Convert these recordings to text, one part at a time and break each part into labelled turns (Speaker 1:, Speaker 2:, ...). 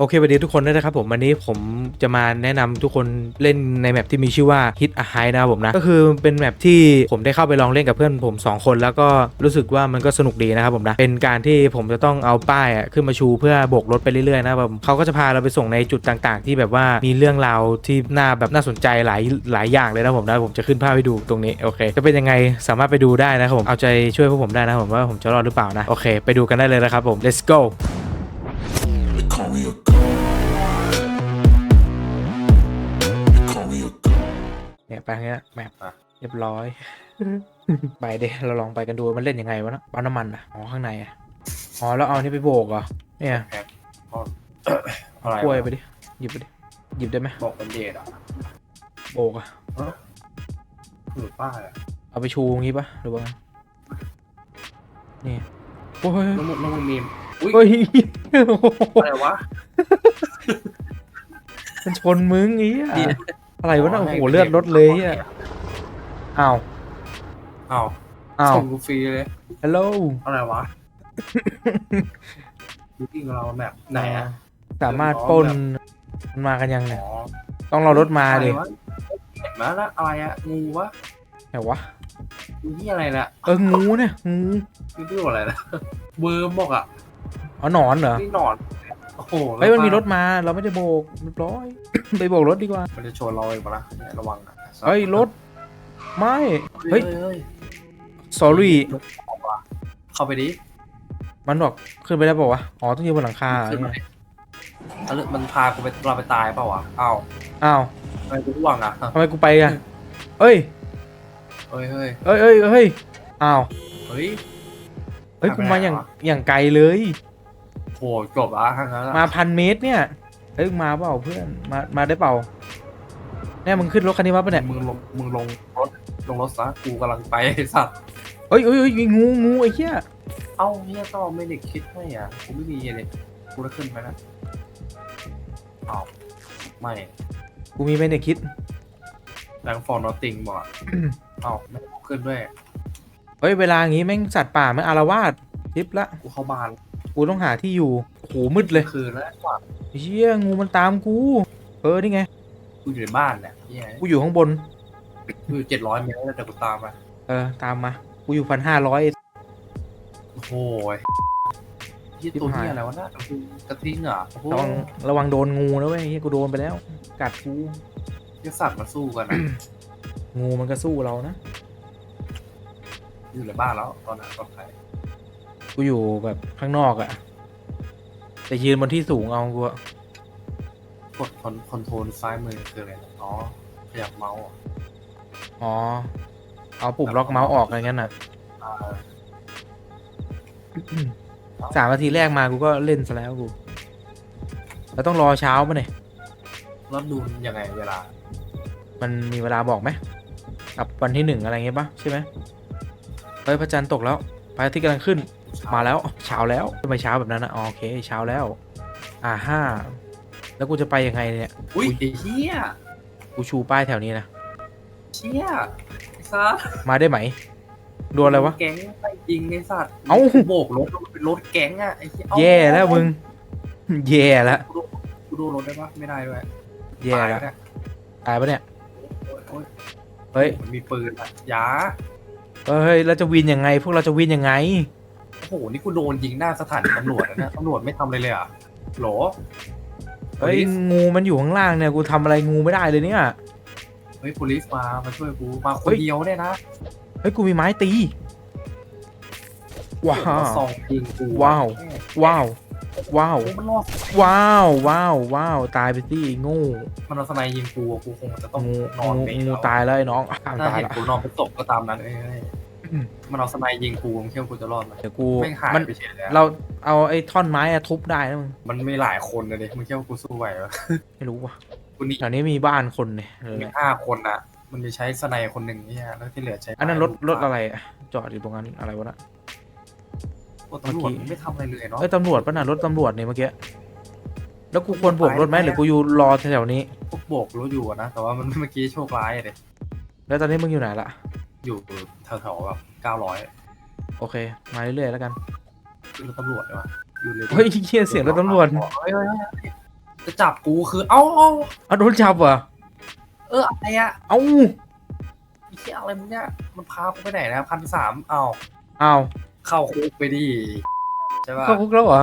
Speaker 1: โอเคสวัสดีทุกคนด้วยนะครับผมวันนี้ผมจะมาแนะนำทุกคนเล่นในแมปที่มีชื่อว่า Hit a High นะครับผมนะ ก็คือเป็นแมปที่ผมได้เข้าไปลองเล่นกับเพื่อนผม 2 คน แล้วก็รู้สึกว่ามันก็สนุกดีนะครับผมนะ เป็นการที่ผมจะต้องเอาป้ายขึ้นมาชูเพื่อโบกรถไปเรื่อยๆนะครับผมเขาก็จะพาเราไปส่งในจุดต่างๆ ที่แบบว่ามีเรื่องราวที่น่าแบบน่าสนใจหลายหลายอย่างเลยนะผมนะผมจะขึ้นภาพให้ดูตรงนี้โอเคจะเป็นยังไงสามารถไปดูได้นะครับผมเอาใจช่วยพวกผมได้นะครับผมว่าผมจะรอดหรือเปล่านะโอเค ไปดูกันได้เลยนะครับผม let's go
Speaker 2: me a god. They call me a god.
Speaker 1: เนี่ยไปทางเนี้ยแมป
Speaker 3: อะ
Speaker 1: เรียบร้อย ไปเดเราลองไปกันดูมันเล่นยังไงวะนะปั๊มน้ำมันอะอ๋อข้างในอะอ๋อแล้วเอานี่ไปโบกเหรอเนี่ย
Speaker 3: แพ็คก็อะไร
Speaker 1: กล้วยไปดิหยิบไปดิหยิบได้ไหม
Speaker 3: บอกเป็นเดทอะ
Speaker 1: โบกอะ
Speaker 3: หรือป้าอะ
Speaker 1: เอาไปชูอย่างงี้ปะหรือว่าไงนี่โอ้ย
Speaker 3: แล้วมึงแล้วมึงมี อุ้ย
Speaker 1: เฮ้ย
Speaker 3: อะไรวะ
Speaker 1: มันชนมึงไงี้
Speaker 3: เดี๋ยว
Speaker 1: อะไรวะน่ะโอ้โหเลือดลดเลยอะอ้าว
Speaker 3: อ้าว
Speaker 1: อ้าว
Speaker 3: ส่งกูฟรีเลย
Speaker 1: ฮัลโหล
Speaker 3: อะไรวะดูที่เราแบบไหนอะ
Speaker 1: สามารถปล้นมันมากันยัง
Speaker 3: อ๋
Speaker 1: เนี่ย
Speaker 3: อ
Speaker 1: ต้องรอรถมาดิ
Speaker 3: อะไรวะเห็นไหมนะอะไรอะงูวะ
Speaker 1: ไหนวะ
Speaker 3: งูที่อะไรน่ะ
Speaker 1: เอองูเนี่ยงู
Speaker 3: นี่ที่อะไรนะเบอร์บอกอะ
Speaker 1: อ๋อหนอนเหรอ
Speaker 3: นี่หนอนโอ้โห
Speaker 1: เฮ้ยมันมีรถมาเราไม่ได้โบกเรียบร้อย ไปโบกรถดีกว่า
Speaker 3: มันจะชนเราเองปะนะเนี่ยระวังนะ
Speaker 1: เฮ้ยรถไม่
Speaker 3: เฮ้
Speaker 1: เฮ้
Speaker 3: ย
Speaker 1: ย
Speaker 3: เฮ้ย
Speaker 1: sorry
Speaker 3: เข้าไปดิ
Speaker 1: มันบอกขึ้นไปได้ป่าวะอ๋อต้องยืนบนหลังคา
Speaker 3: ขึ้น
Speaker 1: เนี่
Speaker 3: มายแล้วมันพากูไปเราไปตายเปล่าวะอ้าว
Speaker 1: อ้าว
Speaker 3: ทำไมกูร่วงอะ
Speaker 1: ทำไมกูไปอะเอ้ย
Speaker 3: เฮ้ยเฮ้ย
Speaker 1: เอ้ยเอ้ยเฮ้ยอ้าว
Speaker 3: เฮ้ย
Speaker 1: เฮ้ย
Speaker 3: ทำไม
Speaker 1: กูมาอย่าง
Speaker 3: วะ
Speaker 1: อย่างไกลเลย
Speaker 3: โหจบละทั้งนั้นอะ
Speaker 1: มาพันเมตรเนี่ยเฮ้ยมาเปล่าเพื่อนมามาได้เปล่าเนี่ยมึงขึ้นรถคันนี้มาปะเนี่ย
Speaker 3: มึงลงมึงลงรถลงรถซะกูกำลังไปไอ้สัตว์
Speaker 1: เฮ้ยเฮ้ยเฮ้ยงูงูไอ้เหี้ย
Speaker 3: เอ้าเฮียก็ไม่ได้คิดให้อะกูไม่มีเลยกูจะขึ้นไหมนะเอ้าไม่
Speaker 1: กูมีไหมเนี่ยคิด
Speaker 3: แรงฟอร์นอตติงบอกอะเอ้าไม่ให้กูขึ้นด้วย
Speaker 1: เฮ้ยเวลาอย่างงี้แม่งสัตว์ป่าแม่งอารวาสทิปละ
Speaker 3: กูเข้าบ้าน
Speaker 1: กูต้องหาที่อยู่โหมืดเลย
Speaker 3: คืนแล้วกว่า
Speaker 1: ไอ้เชี่ยงูมันตามกู เออนี่ไง
Speaker 3: กูอยู่ในบ้านเนี่ยเฮีย
Speaker 1: กูอยู่ข้างบน
Speaker 3: กูอยู่เจ็ดร้อยเมตรแล้วแต่กูตามมา
Speaker 1: เออ ตามมา กูอยู่พันห้าร้อย
Speaker 3: โอ้โหเฮียตัวเฮียอะไรวะน่ะกระทิงเหรอโอ้โห
Speaker 1: ระวังระวังโดนงูนะเว้ยเฮียกูโดนไปแล้ว กัดกู
Speaker 3: เฮียสัตว์มาสู้กันอะ
Speaker 1: งูมันก็สู้เรานะ
Speaker 3: อยู่ในบ้านแล้วตอนนั้นตอนใคร
Speaker 1: กูอยู่แบบข้างนอกอะแต่ยืนบนที่สูงเอากูอะ
Speaker 3: กดคอนคอนโทรลซ้ายมือคืออะไรนะอ๋อขยับเมาส์อะ
Speaker 1: อ๋อ เอาปุ่มล็อกเมาส์ออกอะไรงั้นน่ะ
Speaker 3: อ่า
Speaker 1: สามนาทีแรกมากูก็เล่นซะแล้วกู แล้วต้องรอเช้าปะเนี่ย
Speaker 3: แล้วดูยังไงเวลา
Speaker 1: มันมีเวลาบอกไหมกับวันที่หนึ่งอะไรเงี้ยปะใช่ไหมเฮ้ยพระจันทร์ตกแล้วพระอาทิตย์กำลังขึ้น มาแล้วเช้าแล้วทำไมเช้าแบบนั้นนะอ๋อโอเคเช้าแล้ว อ่าห้าแล้วกูจะไปยังไงเนี่ย
Speaker 3: อุ้ยไอ้เหี้ย
Speaker 1: กูชูป้ายแถวนี้นะ
Speaker 3: เชี่ยไอ้สัส
Speaker 1: มาได้ไหมโดนอะไรวะ
Speaker 3: แก๊งไปยิงไอ้สัตว์
Speaker 1: เอ้า
Speaker 3: โบกรถมันเป็นรถแก๊งอะไอ้เหี้ยเอ้า
Speaker 1: แย่แล้วมึงแย่แล้ว
Speaker 3: กูดูกูดูรถได้ปะไม่ได้ด้วย
Speaker 1: แย่แล้ว
Speaker 3: ตายเนี่ย
Speaker 1: ตายปะเนี่ย
Speaker 3: โอ้ย
Speaker 1: เฮ้ย
Speaker 3: มันมีปืนอะอยา
Speaker 1: เฮ้ยเราจะวินยังไง พวกเราจะวินยังไง
Speaker 3: โอ้โหนี่กูโดนยิงหน้าสถานีตำรวจแล้วนะตำรวจไม่ทำอะไรเลยอะโหล
Speaker 1: เฮ้ยงูมันอยู่ข้างล่างเนี่ยกูทำอะไรงูไม่ได้เลยเนี่ย
Speaker 3: เฮ้ย police มา มาช่วยกู มาค
Speaker 1: เฮ้
Speaker 3: น
Speaker 1: ย
Speaker 3: เดียวเนี่ยนะ
Speaker 1: เฮ้ยกูมีไม้ตี ว้า
Speaker 3: เดี๋ยวมซองยิงกู
Speaker 1: ว้าว ว้าวว้าว
Speaker 3: โอ้มันรอด
Speaker 1: ว้าวว้าวว้าวตายไปสิโงู
Speaker 3: มันเอาสไนยิงกูอะกูคงจะต้อง
Speaker 1: งู
Speaker 3: นอน
Speaker 1: งู
Speaker 3: เม
Speaker 1: งู
Speaker 3: แล้ว
Speaker 1: ตายแล้วไอ้น้องอะ
Speaker 3: ถ้า
Speaker 1: ตาย
Speaker 3: เห็น
Speaker 1: ละ
Speaker 3: กูนอนเป็นศพก็ตามนั้นเอ้ย
Speaker 1: อื ม
Speaker 3: มันเอาสไนยิงกูมึงเชื่อกูจะรอดไหม
Speaker 1: เดี๋ยวกู
Speaker 3: ไม่งหาย
Speaker 1: มัน
Speaker 3: ไปเฉยเลยอะ
Speaker 1: เราเอาไอ้ท่อนไม้อะทุบได้นะมึง
Speaker 3: มันมีหลายคนเลยดิมึงเชื่อว่ากูสู้ไหวปะ
Speaker 1: ไม่รู้ว่ะ
Speaker 3: กูนี่
Speaker 1: แถวนี้มีบ้านคนเนี่ยเออ
Speaker 3: มีห้าคนอะ มันมีใช้สไนคนหนึ่งเนี่ยแล้วที่เหลือใช้
Speaker 1: อันนั้นรถรถอะไรอะจอดอยู่ตรงนั้นอะไรวะนะ
Speaker 3: รถตำรวจ
Speaker 1: เมื่อกี้
Speaker 3: ไม่ทำอะไรเลยเนาะ
Speaker 1: เอ้ยตำรวจป่ะน่ะรถตำรวจเนี่ยเมื่อกี้แล้วกูควรโบกรถไหมหรือกูอยู่รอแถวๆนี้
Speaker 3: พวกโบกรถอยู่อะนะแต่ว่ามันเมื่อกี้โชคร้ายอะเลย
Speaker 1: แล้วตอนนี้มึงอยู่ไหนละ
Speaker 3: อยู่แถวๆแบบเก้าร้อย
Speaker 1: โอเค มาเรื่อยๆแล้วกัน
Speaker 3: คือรถตำรวจเลยวะอยู่เลย
Speaker 1: เฮ้ยเฮียเสียงรถตำรวจ
Speaker 3: เฮ้ยเฮ้ยเฮ้ยจะจับกูคือเอ้าเอ้า
Speaker 1: เอาโดนจับเหรอ
Speaker 3: เอออะไรอะ
Speaker 1: เอ้า
Speaker 3: ไอ้เหี้ยอะไรมึงเนี่ยมันพากูไปไหนนะพันสามเอ้า
Speaker 1: เอ้า
Speaker 3: เข้าคุกไปดิใช่ป่ะ
Speaker 1: เข้าคุกแล้วเหรอ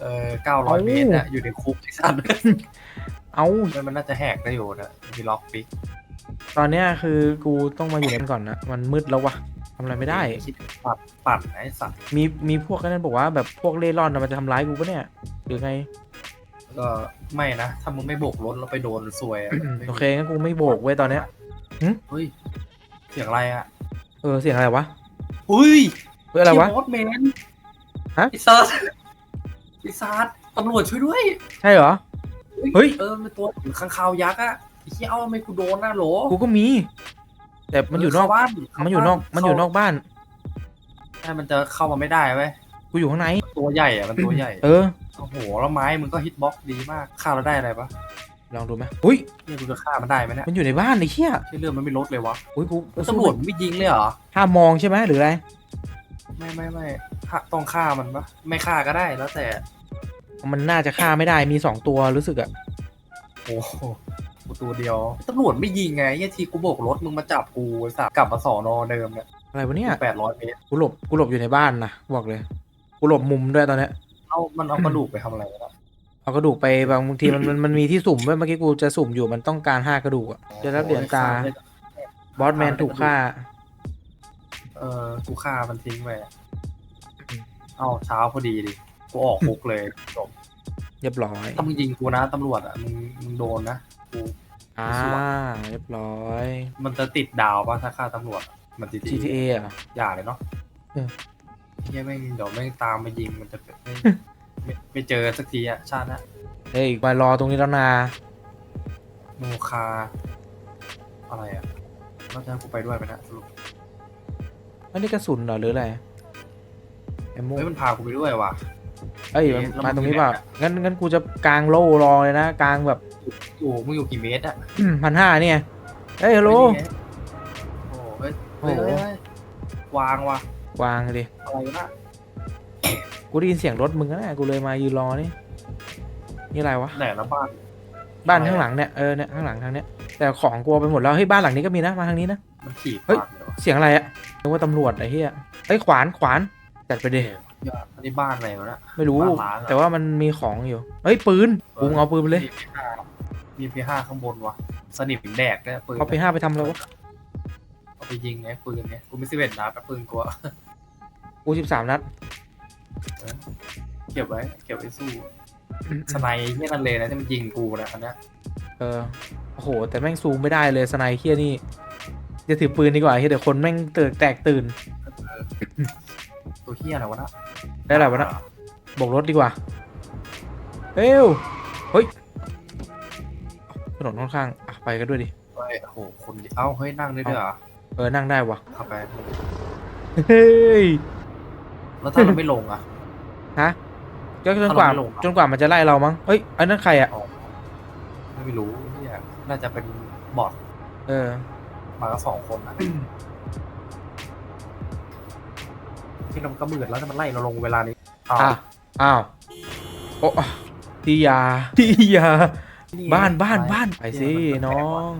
Speaker 3: เออเก้าร้อย
Speaker 1: เอ้า
Speaker 3: เมตรอะอยู่ในคุกไอ้สัตว์
Speaker 1: เอ้า
Speaker 3: มันน่าจะแหกได้อยู่นะมีล็อกปิก
Speaker 1: ตอนเนี้ยคือกูต้องมาอยู่ในก่อนนะมันมืดแล้ววะทำอะไรไม่ได้
Speaker 3: คิดปัดปัดไอ้สัตว์
Speaker 1: มีมีพวกนั้นบอกว่าแบบพวกเล่ร่อนน่ะมันจะทำร้ายกูปะเนี่ยหรือไง
Speaker 3: ก็ไม่นะ ถ้ามึงไม่โบกรถแล้วไปโดนซวยอะ
Speaker 1: โอเคงั้นกูไม่โบกเว้ยตอนเนี้ย
Speaker 3: เฮ้ยเสียงอะไรอะ
Speaker 1: เออเสียงอะไรวะ
Speaker 3: อุ้ย
Speaker 1: เพื่ออะไรวะ
Speaker 3: เสียงรถเมน
Speaker 1: ฮะ
Speaker 3: ไอ้ซัสไอ้ซัสตำรวจช่วยด้วย
Speaker 1: ใช่เหรอ เฮ้ย
Speaker 3: เออมันตัวข้างคาวยักษ์อะไอ้เหี้ยเอาทำไมกูโดนน่ะโหล
Speaker 1: กูก็มี แต่มันอยู่นอก
Speaker 3: เข้าบ้าน
Speaker 1: มันอยู่นอกมันอยู่นอกบ้าน
Speaker 3: ใช่มันจะเข้ามาไม่ได้เว้ย
Speaker 1: กูอยู่ข้างใน
Speaker 3: ตัวใหญ่อะมันตัวใหญ่
Speaker 1: เออ
Speaker 3: โอ้โหแล้วไม้มึงก็ฮิตบ็อกซ์ดีมากฆ่าเราได้อะไรปะ
Speaker 1: ลองดูไหมอุ้ย
Speaker 3: เนี่ยกูจะฆ่ามันได้ไหมเนี่ย
Speaker 1: มันอยู่ในบ้านไอ้เหี้ย
Speaker 3: ที่เรื่องมันไม่ลดเลยวะ
Speaker 1: อุ้ยกูกู
Speaker 3: ตำรวจมันไม่ยิงเลยเหรอ
Speaker 1: ห้ามมองใช่ไหมหรืออะไร
Speaker 3: ไม่ไม่ไม่ฆ่าต้องฆ่ามันปะไม่ฆ่าก็ได้แล้วแต่
Speaker 1: มันน่าจะฆ่าไม่ได้มีสองตัวรู้สึกอะ
Speaker 3: โอ้โหกู ตัวเดียวตำรวจไม่ยิงไงยี่ทีกูโบกรถมึงมาจับกูไอ้สัตว์กลับมาสอนอเดิมเนี่ย
Speaker 1: อะไรวะเนี่ย
Speaker 3: แปดร้อยเมตร
Speaker 1: กูหลบกูหลบอยู่ในบ้านนะบอกเลย กูหลบมุมด้วยตอนเนี้ย
Speaker 3: เอามันเอากระดูกไปทำอะไรวะ
Speaker 1: เอากระดูกไปบางบางทีมันมันมันมีที่สุ่มด้วยเมื่อกี้กูจะสุ่มอยู่มันต้องการห้ากระดูกอะจะรับเหรียญตาบอสแมนถูกฆ่า
Speaker 3: เออกูฆ่ามันทิ้งไปอะเอาเช้าพอดีดิกูออกคุกเลยจบ
Speaker 1: เรียบร้อย
Speaker 3: ถ้ามึงยิงกูนะตำรวจอะมึงมึงโดนนะกู
Speaker 1: อ่าเรียบร้อย
Speaker 3: มันจะติดดาวป่ะถ้าฆ่าตำรวจอะมันติด
Speaker 1: GTA อะ
Speaker 3: อย่าเลยเนาะ
Speaker 1: เออ
Speaker 3: เฮียแม่งเดี๋ยวแม่งตามมายิงมันจะไม่ไม่ไม่เจอสักทีอะชาติหนะ
Speaker 1: เฮ้ยมารอตรงนี้แล้วนา
Speaker 3: โนคา อะไรอะแล้วจะให้กูไปด้วยไหมเนะสรุป
Speaker 1: อันนี้กระสุนเหรอหรืออะไรไอ้โม
Speaker 3: เฮ้ยมันพากูไปด้วยว่ะ
Speaker 1: เอ้ย
Speaker 3: เอ๊ะ
Speaker 1: มัน
Speaker 3: แล้ว
Speaker 1: มา
Speaker 3: มัน
Speaker 1: ตรงนี้
Speaker 3: อยู่
Speaker 1: เปล่า
Speaker 3: ไหนอะ
Speaker 1: งั้นงั้นกูจะกางโล่รอเลยนะกางแบบ
Speaker 3: อยู่มึงอยู่กี่เมตรอะ
Speaker 1: พันห้าเนี่ยเฮ้ยฮัลโหล
Speaker 3: ไม่ได้ไงโอ้เฮ้ย
Speaker 1: โอ้
Speaker 3: เฮ้ย
Speaker 1: โห
Speaker 3: เฮ้ยเฮ้ยวางว่ะ
Speaker 1: วางดิ
Speaker 3: อะไรวะนะ
Speaker 1: กูได้ยินเสียงรถมึงนะกูเลยมายืนรอนี่ นี่อะไรวะ
Speaker 3: ไหนแล้วบ้าน
Speaker 1: บ้าน
Speaker 3: อะไรอะ
Speaker 1: ข้างหลังเนี่ย เออเนี่ยข้างหลังทางเนี้ย แต่ของกลัวไปหมดแล้ว เฮ้ยบ้านหลังนี้ก็มีนะ มาทางนี้นะ
Speaker 3: มันขี่
Speaker 1: เฮ้ย
Speaker 3: ปากเลยวะ
Speaker 1: เสียงอะไรอะนึกว่าตำรวจไอ้เหี้ยเอ้ยขวานขวานจัดไปดิ
Speaker 3: ยอดอันนี้บ้านอะไรวะเนะ
Speaker 1: ไม่รู้
Speaker 3: บ้านล้างอะ
Speaker 1: แต่ว่ามันมีของอยู่เฮ้ยปืนกูเอาปืนไปเลย
Speaker 3: มีพีห้าข้างบนวะสนิมแดกเนี่ยปืน
Speaker 1: เอาไปห้าไปทำแล้ววะ
Speaker 3: เอาไปยิงไงปืนเนี่ยกูไม่สิเวนนัดนะปืนกูอะ
Speaker 1: กูสิบสามนัด
Speaker 3: เก็บไว้เก็บไว้สู้สไนเฮียนั่นเลยนะที่มันยิงกูนะอันเนี้ย
Speaker 1: เออโอ้โห แต่แม่งซูมไม่ได้เลยสไนเคียนี่จะถือปืนดีกว่าเฮียเดี๋ยวคนแม่งเตื่นแตกตื่น
Speaker 3: ตัวเฮียอะไรวะนะ
Speaker 1: ได้อะไรวะนะบกรถดีกว่าเอ้วเฮ้ยถนนค่อนข้างอะไปกันด้วยดิ
Speaker 3: เฮ้ยโอ้โหคนเอ้าเฮ้ยนั่งได้ด้วยเหรอ
Speaker 1: เออนั่งได้วะ
Speaker 3: เข้าไป
Speaker 1: เฮ้ย
Speaker 3: แล้วถ้าเราไม่ลงอะ
Speaker 1: ฮะก็จนกว่า
Speaker 3: เอาเราไม่ลง
Speaker 1: จนกว่ามันจะไล่เรามั้งเฮ้ยไอ้นั่นใครอะ
Speaker 3: ไม่รู้เฮียน่าจะเป็นบอท
Speaker 1: เออ
Speaker 3: มาก็สองคนนะ ที่เราก็มืดแล้วแต่มันไล่เราลงเวลานี้อ้าว
Speaker 1: อะอ้าวโอ้ที่ยาที่ยา บ้านบ้านบ้านไปสิน้อง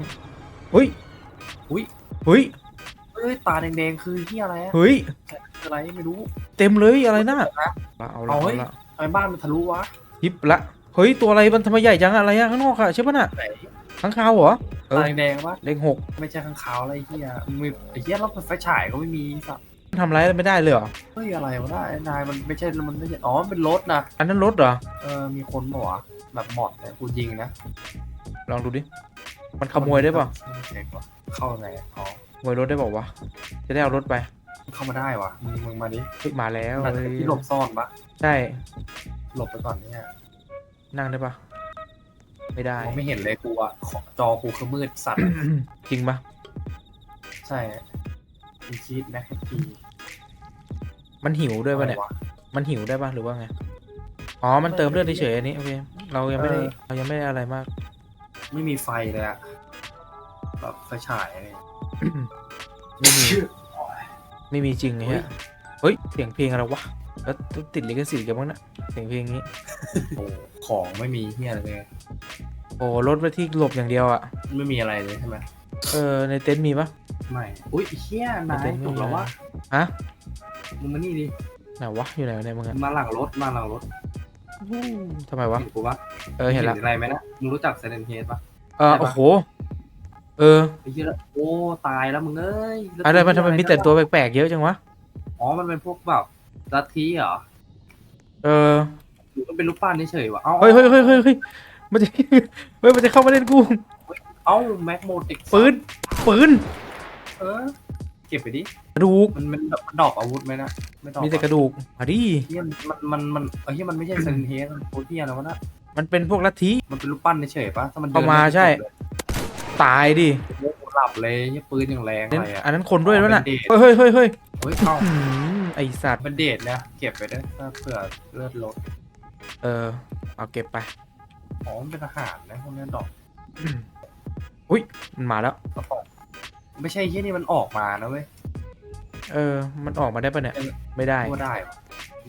Speaker 1: เฮ้ย
Speaker 3: อุ้ย
Speaker 1: เฮ้ย
Speaker 3: เฮ้ยตาแดงๆคือเฮียอะไรอะ
Speaker 1: เฮ้ย
Speaker 3: คืออะไรไม่รู้
Speaker 1: เต็มเลยอะไรน่ะ
Speaker 3: นะ
Speaker 1: เอาละ
Speaker 3: เอา
Speaker 1: เอา
Speaker 3: เฮ้ย
Speaker 1: ละ
Speaker 3: ทำไมบ้านมันทะลุวะ
Speaker 1: ยิบละเฮ้ยตัวอะไรมันทำไมใหญ่จังอะไรอะข้างนอกอะใช่ปะน่ะ
Speaker 3: ไหน
Speaker 1: ข้างคาวเหรอเออ
Speaker 3: ตาแดงๆวะ
Speaker 1: เลขหก
Speaker 3: ไม่ใช่ข้างขาวอะไรเฮียมีไอ้เฮียเราไฟฉายก็ไม่มีสัตว์
Speaker 1: ทำอะไรไม่ได้เลยเหรอ
Speaker 3: เฮ้ยอะไรวะน่ะไอ้นายมันไม่ใช่ มันไม่ใช่ อ๋อมันเป็นรถนะ
Speaker 1: อันนั้นรถเหรอ
Speaker 3: เออ มีคนบอกวะแบบหมอดแต่กูยิงนะ
Speaker 1: ลองดูดิ มันขโมยได้ป่ะ
Speaker 3: เช็คว่ะเข้าไงอ๋อ
Speaker 1: ขโมยรถได้ป่าวะ จะได้เอารถไป
Speaker 3: เข้ามาได้วะมึงมึงมาดิ
Speaker 1: เฮ้ยมาแล้ว
Speaker 3: น่าจะเป็นที่หลบซ่อนปะ
Speaker 1: ใช่
Speaker 3: หลบไปก่อนเนี่ย
Speaker 1: นั่งได้ปะไม่ได้
Speaker 3: มองไม่เห็นเลยกูอะขอจอกูคือมืดสัตว์
Speaker 1: จริงปะ
Speaker 3: ใช่ มีคิดนะที
Speaker 1: มันหิวด้วยปะเนี่ย มันหิวได้ปะหรือว่าไง อ๋อ มันเติมเลือดเฉยๆอันนี้โอเค เรายังไม่ได้เรายังไม่ได้อะไรมาก
Speaker 3: ไม่มีไฟเลยอะแบบไฟฉายอะไร
Speaker 1: ไม่มี ไม่มีจริงไงฮะเฮ้ย เสียงเพลงอะไรวะ แล้วติดลิขสิทธิ์กันบ้างนะเสียงเพลงนี้
Speaker 3: โอ้ของไม่มีเฮียอะไรเลย
Speaker 1: โอ้รถไปที่หลบอย่างเดียวอะ
Speaker 3: ไม่มีอะไรเลยใช่ไหม
Speaker 1: เออในเต็นท์มีปะ
Speaker 3: ไม่ อุ้ยเฮียนาย
Speaker 1: เป็นไม่
Speaker 3: จบแล้ววะ
Speaker 1: ฮะ
Speaker 3: มึงมานี่ดิ
Speaker 1: ไหนวะอยู่ไหนวะเนี่ยมึงอะ
Speaker 3: มาหลังรถมาหลังรถ
Speaker 1: ทำไมวะ
Speaker 3: เห็นกูปะ
Speaker 1: เออเห็นละ
Speaker 3: อะไรไหมนะมึงรู้จักเซเลนเฮดปะ
Speaker 1: เออ
Speaker 3: ใช่ปะ
Speaker 1: โอ้โหเออ
Speaker 3: ไอ้เหี้ยโอ้ตายแล้วมึงเอ้ยแล้ว
Speaker 1: อะไรมันทำไมมีแต่ตัวแปลกๆเยอะจังวะ
Speaker 3: อ๋อมันเป็นพวกแบบลัทธิเหรอ
Speaker 1: เออ
Speaker 3: หรือมันเป็นรูปปั้นเฉยๆวะเอ้า
Speaker 1: เฮ้ยเฮ้ยเฮ้ยเฮ้ยเฮ้ยมันจะเฮ้ยมันจะเข้ามาเล่นกู
Speaker 3: เอ้าแม็กโมติก
Speaker 1: ปืนปืน
Speaker 3: เออเก็บไปดิ
Speaker 1: กระดูก
Speaker 3: มันมันมันดอกอาวุธไหมนะไม่ดอก
Speaker 1: มีแต่กระดูกมาดิ
Speaker 3: เฮียมันมันมันเออเฮียมันไม่ใช่เซเลนเฮดมันโคตรเฮียแล้ววะนะ
Speaker 1: มันเป็นพวกลัทธิ
Speaker 3: มันเป็นรูปปั้นเฉยๆปะถ้ามันดิน
Speaker 1: เข้ามาใช่ ตายดิ
Speaker 3: โอ้โหหลับเลยเฮียปืนอย่างแรง
Speaker 1: นั่น
Speaker 3: อะไรอะ
Speaker 1: อันนั้นคนด้วยแล้วน่ะ
Speaker 3: เป็นเดท
Speaker 1: เฮ้ยเฮ้ยเฮ้ยเฮ้ย
Speaker 3: เฮ้ยเอ้า
Speaker 1: หืมไอสัตว์
Speaker 3: เป็นเดทนะเก็บไปด้วยถ้าเผื่อเลือดลด
Speaker 1: เออเอาเก็บไป
Speaker 3: อ๋อมันเป็นอาหารนะพวกนี้ดอก
Speaker 1: อุ้ยมันมาแล้ว
Speaker 3: กระป๋องไม่ใช่ที่นี่มันออกมานะเว้ย
Speaker 1: เออ มันออกมาได้ปะเนี่ย ไม่ได้
Speaker 3: ว่าได้ปะ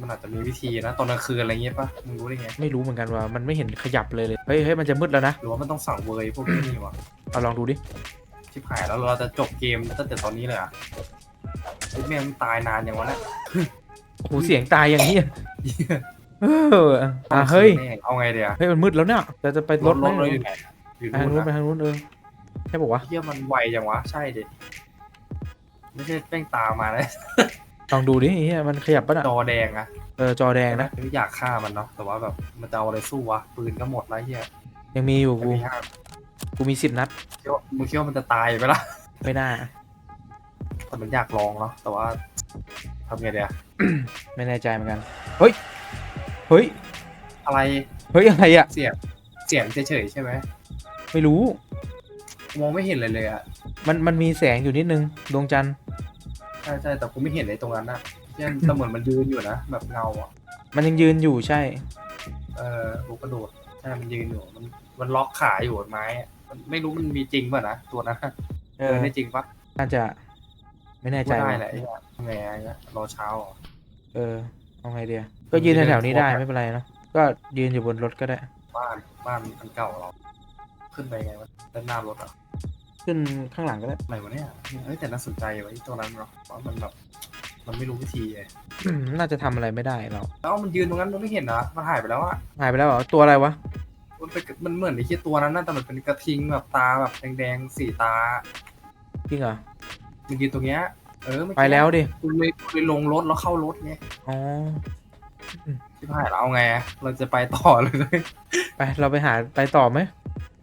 Speaker 3: มันอาจจะมีวิธีนะตอนกลางคืนอะไรเงี้ยปะมึงรู้ได้ไง
Speaker 1: ไม่รู้เหมือนกันว่ามันไม่เห็นขยับเลยเลย เฮ้ยเฮ้ยมันจะมืดแล้วนะ
Speaker 3: หรือว่ามันต้องสั่งเวยพวกนี้นี่วะ
Speaker 1: เอาลองดูดิ
Speaker 3: ชิบหายแล้วเราจะจบเกมตั้งแต่ตอนนี้เลยเหรอะแม่งตายนานอย่างวะเนี่ย
Speaker 1: โอ้โหเสียงตายอย่างนี้ยเอออะเฮ้ย
Speaker 3: แม่งเอาไงเดียว
Speaker 1: เฮ้ยมันมืดแล้วเนี่ยจะจะไปร
Speaker 3: ร
Speaker 1: ถ
Speaker 3: ถ
Speaker 1: ไห
Speaker 3: ร
Speaker 1: ม
Speaker 3: ถเราอยู่ไหนอยู่
Speaker 1: ไปทาง
Speaker 3: นู่
Speaker 1: นู้
Speaker 3: น
Speaker 1: นไป
Speaker 3: นะ
Speaker 1: ทางนู้นเออ ใช่ปะวะ
Speaker 3: เฮียมันไวจังวะ ใช่ดิไม่ใช่แป้งตามมานะ
Speaker 1: ลองดูดิเฮียมันขยับปะน่ะ
Speaker 3: จอแดงอะ
Speaker 1: เออจอแดงนะ
Speaker 3: อยากฆ่ามันเนาะแต่ว่าแบบมันจะเอาอะไรสู้วะปืนก็หมดแล้วเฮีย
Speaker 1: ยังมีอยู่
Speaker 3: ไม่
Speaker 1: กู
Speaker 3: มีห้า
Speaker 1: กูมีสิบนัด
Speaker 3: คิดว่ามึงคิดว่ามันจะตายไหมล่ะ
Speaker 1: ไม่น่า
Speaker 3: แต่มันอยากลองเนาะแต่ว่าทำไงเดียว
Speaker 1: ไม่แน่ใจเหมือนกัน เฮ้ย เฮ้ย
Speaker 3: อะไร
Speaker 1: เฮ้ยอะไรอะ
Speaker 3: เสียง เสียงเฉยๆใช่ไหม
Speaker 1: ไม่รู้
Speaker 3: มองไม่เห็นเลยเลยอะ
Speaker 1: มันมันมีแสงอยู่นิดนึงดวงจันทร์
Speaker 3: ใช่ใช่แต่กูไม่เห็นเลยตรงนั้นอะเช่นแต่เหมือนมันยืนอยู่นะแบบเงาอะ
Speaker 1: มันยังยืนอยู่ใช่
Speaker 3: เออกูกระโดดใช่มันยืนอยู่มันมันล็อกขาอยู่บนไม้อะมันไม่รู้มันมีจริงป่ะนะตัวนั้นอะ
Speaker 1: เอ
Speaker 3: เอ
Speaker 1: อ
Speaker 3: อได้จริงปะ
Speaker 1: น่าจะ ไม่แน่ใจ
Speaker 3: ไม่ได้
Speaker 1: ว่ะ
Speaker 3: แหละไอ้เหี้ยทำไงอะเนี่ยรอเช้าเหรอ
Speaker 1: เออเอาไงเดียก็ยืนแถวๆนี้ได้ไม่เป็นไรเนอะก็ยืนอยู่บนรถก็ได้
Speaker 3: บ้านบ้านอันเก่าเรา ขึ้นไปไงวะด้านหน้ารถอะ
Speaker 1: ขึ้นข้างหลังก็ได้
Speaker 3: อะไรวะเนี่ยเอ้ยแต่น่าสนใจไว้ตัวนั้นเนาะว่ามันแบบมันไม่รู้วิธีไง
Speaker 1: อืมน่าจะทำอะไรไม่ได้เรา
Speaker 3: แล้วมันยืนตรงนั้นมันไม่เห็นนะมันหายไปแล้วอะ
Speaker 1: หายไปแล้วเหรอตัวอะไรวะ
Speaker 3: มันเป็นมันเหมือนไอ้ที่ตัวนั้นน่ะแต่มันเป็นกระทิงแบบตาแบบแดงๆสีตา
Speaker 1: จริงเหรอ
Speaker 3: มันยืนตรงเนี้ยเออเมื่อกี้
Speaker 1: ไปแล้วดิ
Speaker 3: คุณเลยคุณเลยลงรถแล้วเข้ารถไง
Speaker 1: อ๋อ
Speaker 3: ชิบหายแล้วเอาไงอะเราจะไปต่อเลย
Speaker 1: ไปเราไปหาไปต่อไหม